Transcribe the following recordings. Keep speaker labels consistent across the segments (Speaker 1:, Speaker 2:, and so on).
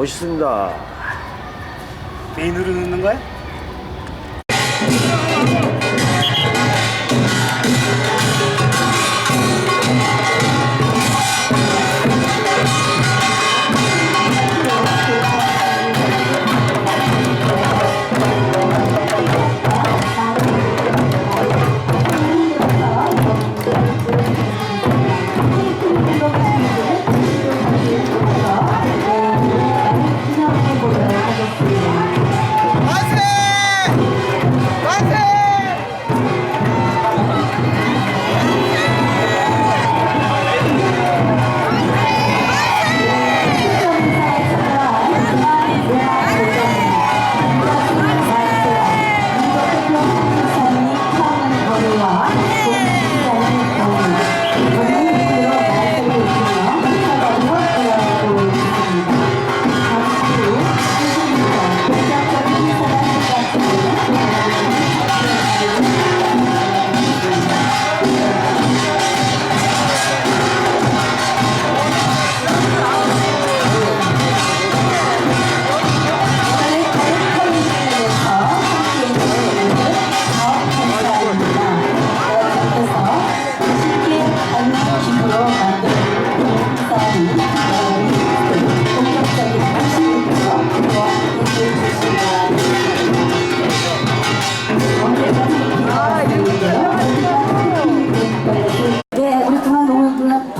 Speaker 1: 멋있습니다.
Speaker 2: 메인으로 넣는 거야?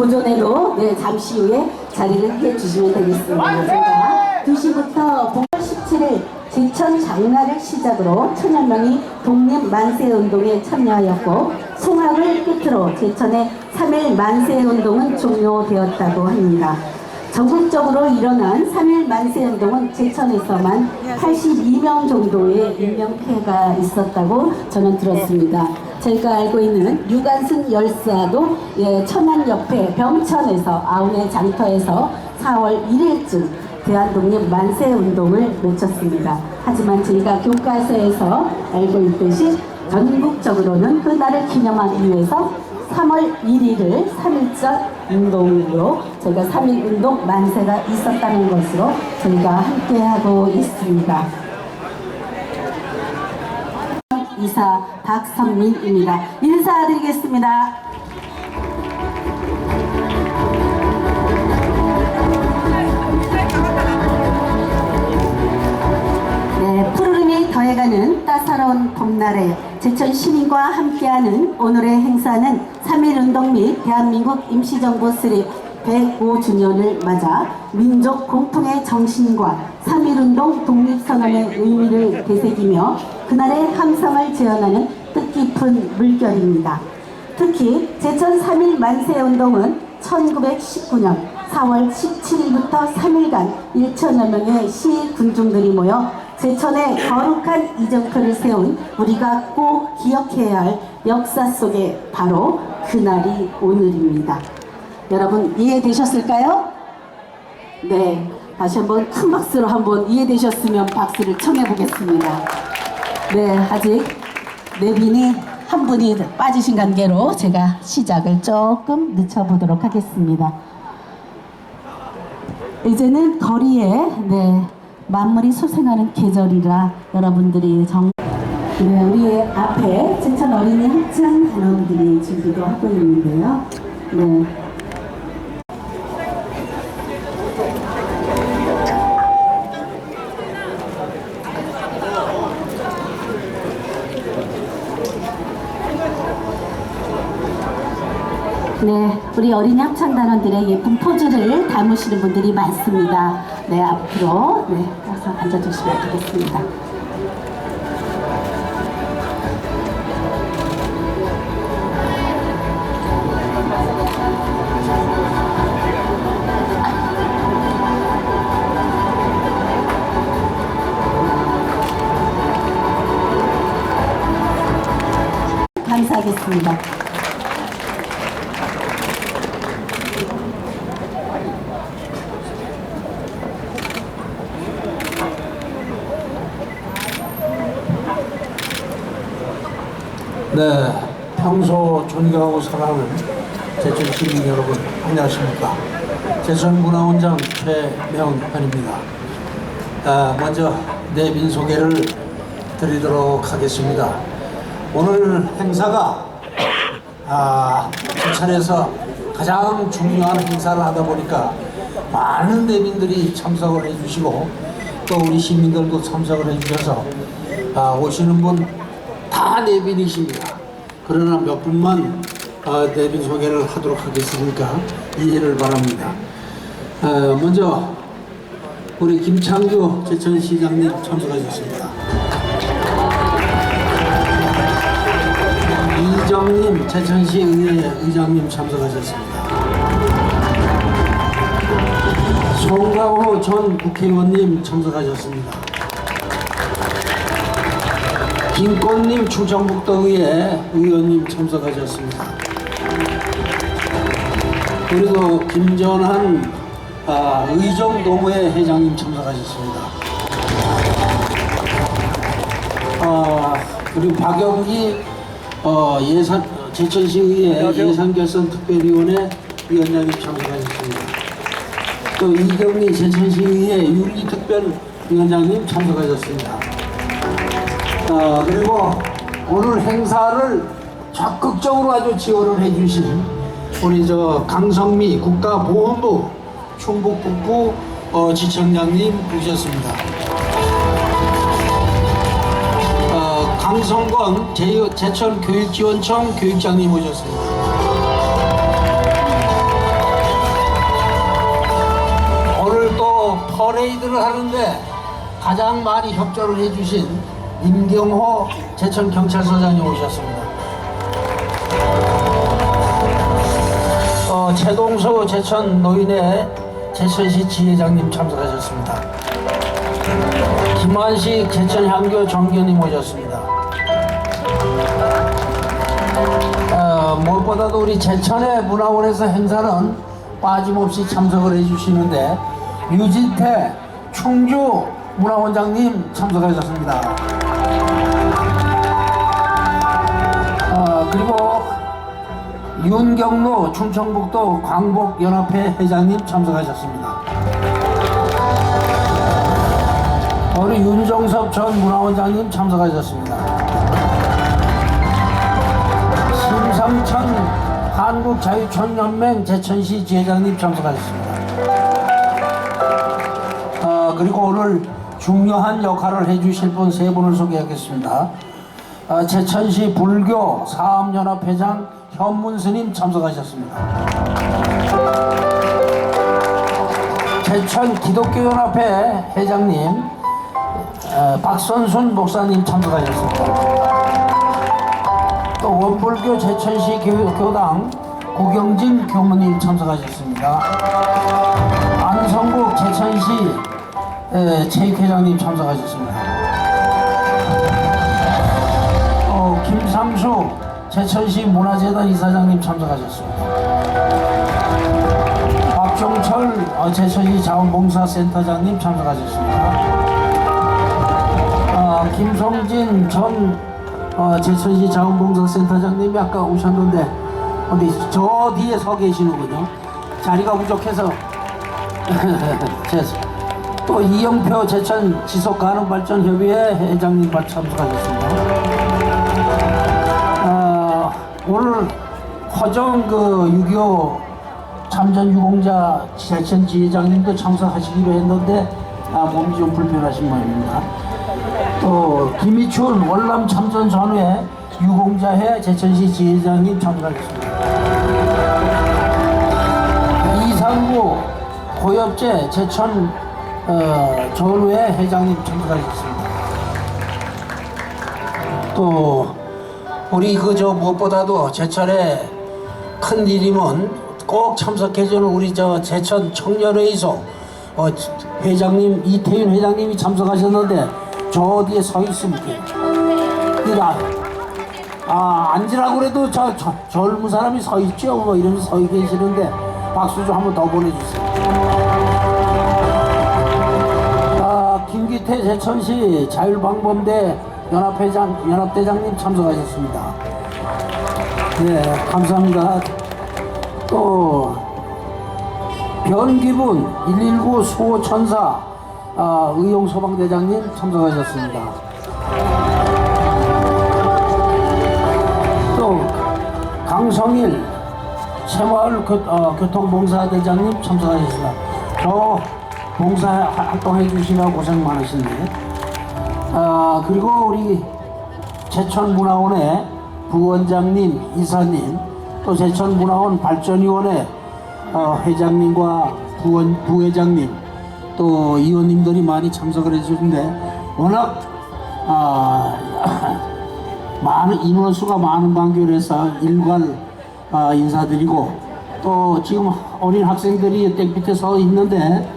Speaker 3: 보존회로 네, 잠시 후에 자리를 해주시면 되겠습니다. 저희가 2시부터 봄 17일 제천 장날을 시작으로 천여 명이 독립 만세 운동에 참여하였고 송악을 끝으로 제천의 3일 만세 운동은 종료되었다고 합니다. 전국적으로 일어난 3일 만세 운동은 제천에서만 82명 정도의 인명피해가 있었다고 저는 들었습니다. 저희가 알고 있는 유관순 열사도 예, 천안 옆에 병천에서 아우네 장터에서 4월 1일쯤 대한독립 만세 운동을 외쳤습니다. 하지만 저희가 교과서에서 알고 있듯이 전국적으로는 그 날을 기념하기 위해서 3월 1일을 3일절 운동으로 저희가 3일 운동 만세가 있었다는 것으로 저희가 함께하고 있습니다. 이사 박성민입니다. 인사드리겠습니다. 네, 푸르름이 더해가는 따사로운 봄날에 제천 시민과 함께하는 오늘의 행사는 3.1운동 및 대한민국 임시정부 수립 105주년을 맞아 민족 공통의 정신과 3.1운동 독립선언의 의미를 되새기며 그날의 함성을 재현하는 뜻깊은 물결입니다. 특히 제천 3.1 만세운동은 1919년 4월 17일부터 3일간 1천여 명의 시위 군중들이 모여 제천에 거룩한 이정표를 세운 우리가 꼭 기억해야 할 역사 속에 바로 그날이 오늘입니다. 여러분 이해되셨을까요? 네, 다시 한번 큰 박수로 한번 이해되셨으면 박수를 청해 보겠습니다. 네, 아직 내빈이 한 분이 빠지신 관계로 제가 시작을 조금 늦춰보도록 하겠습니다. 이제는 거리에 네, 만물이 소생하는 계절이라 여러분들이 정 네, 우리 앞에 제천 어린이 합창 단원들이 준비도 하고 있는데요. 네. 우리 어린이 합창단원들의 예쁜 포즈를 담으시는 분들이 많습니다. 네, 앞으로 네, 와서 앉아주시면 되겠습니다. 감사하겠습니다.
Speaker 4: 네, 평소 존경하고 사랑하는 제천 시민 여러분 안녕하십니까? 제천문화원장 최명현입니다. 아, 먼저 내빈 소개를 드리도록 하겠습니다. 오늘 행사가 아, 부천에서 가장 중요한 행사를 하다 보니까 많은 내빈들이 참석을 해주시고 또 우리 시민들도 참석을 해주셔서 아, 오시는 분 다 내빈이십니다. 그러나 몇 분만 아, 내빈 소개를 하도록 하겠으니까 이해를 바랍니다. 어, 먼저 우리 김창규 제천시장님 참석하셨습니다. 이정님 제천시 의회 의장님 참석하셨습니다. 송강호 전 국회의원님 참석하셨습니다. 김꽃님 충청북도의회 의원님 참석하셨습니다. 그리고 김전한 아, 의정동회 회장님 참석하셨습니다. 아, 그리고 박영기 어, 예산 제천시의회 예산결산 특별위원회 위원장님 참석하셨습니다. 또 이경리 제천시의회 윤리특별위원장님 참석하셨습니다. 어, 그리고 오늘 행사를 적극적으로 아주 지원을 해주신 우리 저 강성미 국가보훈부 충북북부 어, 지청장님 모셨습니다. 어, 강성건 제, 제천교육지원청 교육장님 모셨습니다. 오늘 또 퍼레이드를 하는데 가장 많이 협조를 해주신 임경호 제천 경찰서장님 오셨습니다. 어, 최동수 제천 노인회 제천시 지회장님 참석하셨습니다. 김한식 제천향교 정견님 오셨습니다. 어, 무엇보다도 우리 제천의 문화원에서 행사는 빠짐없이 참석을 해주시는데 유진태 충주 문화원장님 참석하셨습니다. 윤경로 충청북도 광복연합회 회장님 참석하셨습니다. 우리 윤정섭 전 문화원장님 참석하셨습니다. 심상천 한국자유촌연맹 제천시 지회장님 참석하셨습니다. 아, 그리고 오늘 중요한 역할을 해주실 분 세 분을 소개하겠습니다. 아, 제천시 불교 사업연합회장 현문 스님 참석하셨습니다. 제천 기독교연합회 회장님 어, 박선순 목사님 참석하셨습니다. 또 원불교 제천시 교- 교당 고경진 교무님 참석하셨습니다. 안성국 제천시 에, 체육회장님 참석하셨습니다. 어, 김삼수 제천시 문화재단 이사장님 참석하셨습니다. 박종철 어, 제천시 자원봉사센터장님 참석하셨습니다. 어, 김성진 전 어, 제천시 자원봉사센터장님이 아까 오셨는데 어디 저 뒤에 서 계시는군요. 자리가 부족해서. 또 이영표 제천 지속가능발전협의회 회장님 참석하셨습니다. 아, 오늘 허정 그6.25 참전 유공자 제천 지회장님도 참석하시기로 했는데 아, 몸이 좀 불편하신 모양입니다. 또 김희춘 월남 참전 전후에 유공자회 제천시 지회장님 참석하셨습니다. 이상구 고엽제 제천 어, 전후회 회장님 참석하셨습니다. 또 우리 그저 무엇보다도 제천에 큰 일이면 꼭 참석해주는 우리 저 제천 청년회의소 어, 회장님 이태윤 회장님이 참석하셨는데 저 뒤에 서 있습니다. 이라 아 앉으라고 그래도 저, 저 젊은 사람이 서 있죠 뭐 이러면서 서 계시는데 박수 좀 한번 더 보내주세요. 아, 김기태 제천시 자율방범대 연합회장, 연합대장님 참석하셨습니다. 네, 감사합니다. 또, 변기분 119 수호천사 아, 의용 소방대장님 참석하셨습니다. 또 강성일 교, 어, 참석하셨습니다. 저 봉사 활동해 주시느라 고생 많으신데 아, 그리고 우리 제천문화원의 부원장님, 이사님, 또 제천문화원 발전위원회 어, 회장님과 부원, 부회장님, 또 의원님들이 많이 참석을 해주는데 워낙 아, 많은 인원수가 많은 관계로 해서 일괄 아, 인사드리고 또 지금 어린 학생들이 땡 밑에 서 있는데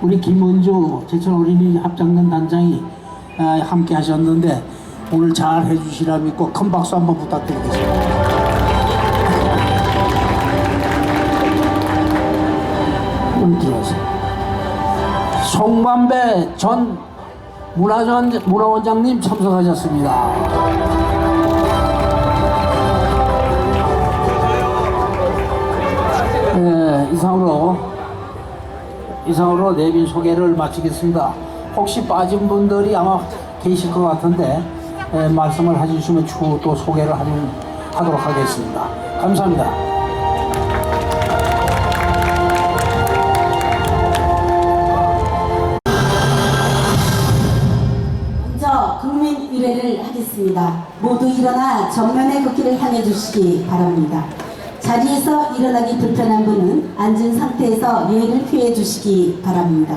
Speaker 4: 우리 김은주 제천 어린이 합창단 단장이 아, 함께 하셨는데 오늘 잘 해주시라 믿고 큰 박수 한번 부탁드리겠습니다. 오늘 들어오세요. 송만배 전 문화전, 문화원장님 참석하셨습니다. 네, 이상으로 이상으로 내빈 소개를 마치겠습니다. 혹시 빠진 분들이 아마 계실 것 같은데 에, 말씀을 해주시면 추후 또 소개를 하는, 하도록 하겠습니다. 감사합니다.
Speaker 3: 먼저 국민 의례를 하겠습니다. 모두 일어나 정면의 걷기를 향해 주시기 바랍니다. 자리에서 일어나기 불편한 분은 앉은 상태에서 예를 표해 주시기 바랍니다.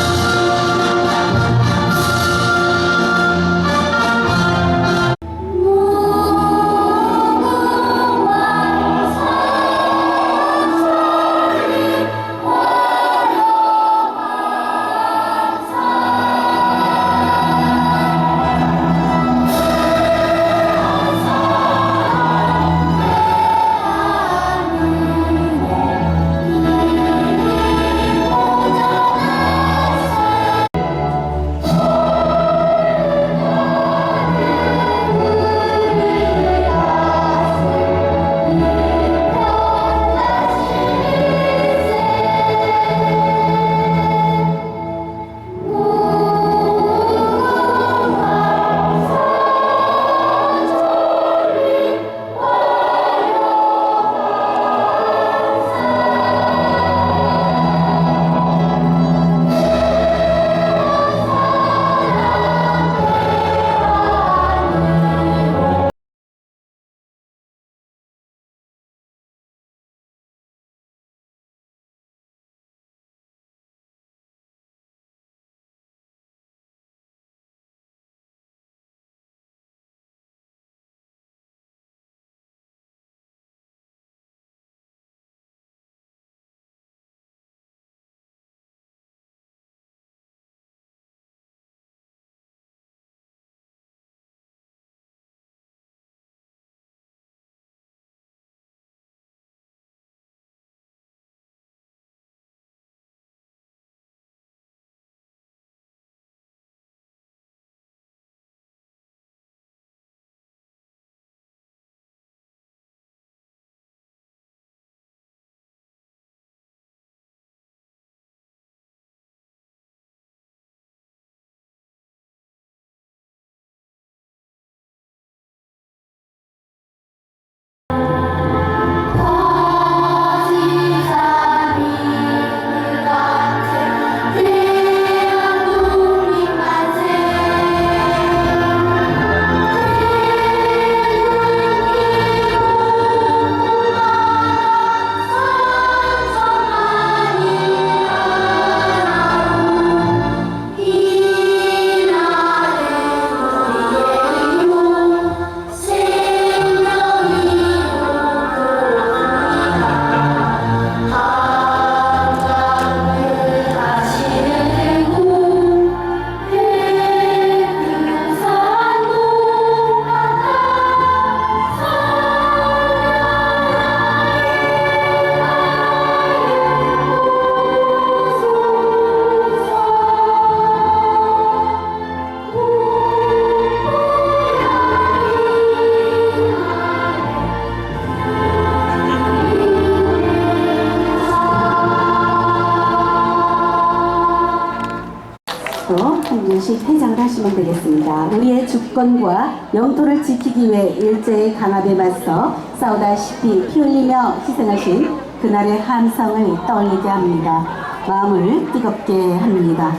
Speaker 3: 주권과 영토를 지키기 위해 일제의 강압에 맞서 싸우다시피 피 흘리며 희생하신 그날의 함성을 떠올리게 합니다. 마음을 뜨겁게 합니다.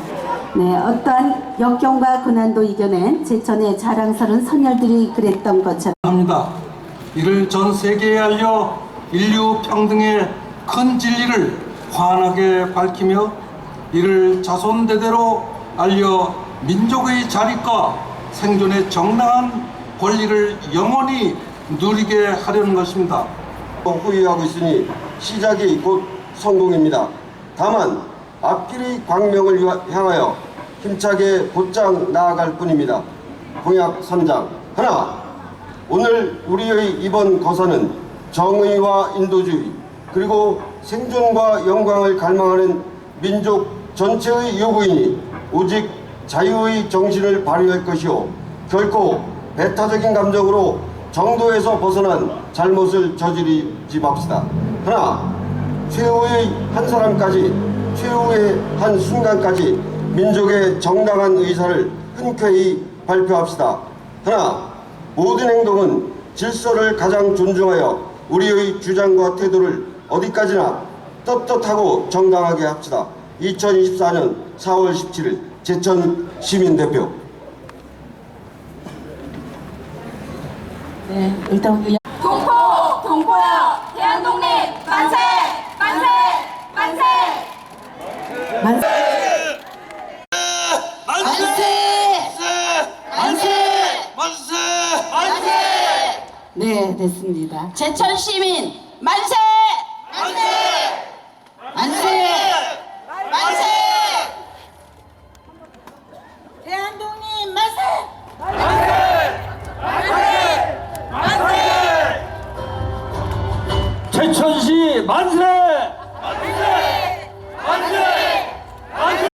Speaker 3: 네, 어떠한 역경과 고난도 이겨낸 제천의 자랑스러운 선열들이 그랬던 것처럼
Speaker 5: 합니다. 이를 전 세계에 알려 인류 평등의 큰 진리를 환하게 밝히며 이를 자손 대대로 알려 민족의 자립과 생존의 정당한 권리를 영원히 누리게 하려는 것입니다.
Speaker 6: 후회하고 있으니 시작이 곧 성공입니다. 다만 앞길의 광명을 향하여 힘차게 곧장 나아갈 뿐입니다. 공약 3장 하나 오늘 우리의 이번 거사는 정의와 인도주의 그리고 생존과 영광을 갈망하는 민족 전체의 요구이니 오직 자유의 정신을 발휘할 것이요 결코 배타적인 감정으로 정도에서 벗어난 잘못을 저지르지 맙시다. 하나 최후의 한 사람까지 최후의 한 순간까지 민족의 정당한 의사를 흔쾌히 발표합시다. 하나 모든 행동은 질서를 가장 존중하여 우리의 주장과 태도를 어디까지나 떳떳하고 정당하게 합시다. 2024년 4월 17일 제천 시민대표.
Speaker 3: 네, 일단 우리
Speaker 7: 동포 동포야. 대한독립 만세 만세 만세.
Speaker 3: 만세. 네, 됐습니다.
Speaker 7: 제천 시민 만세
Speaker 5: 만세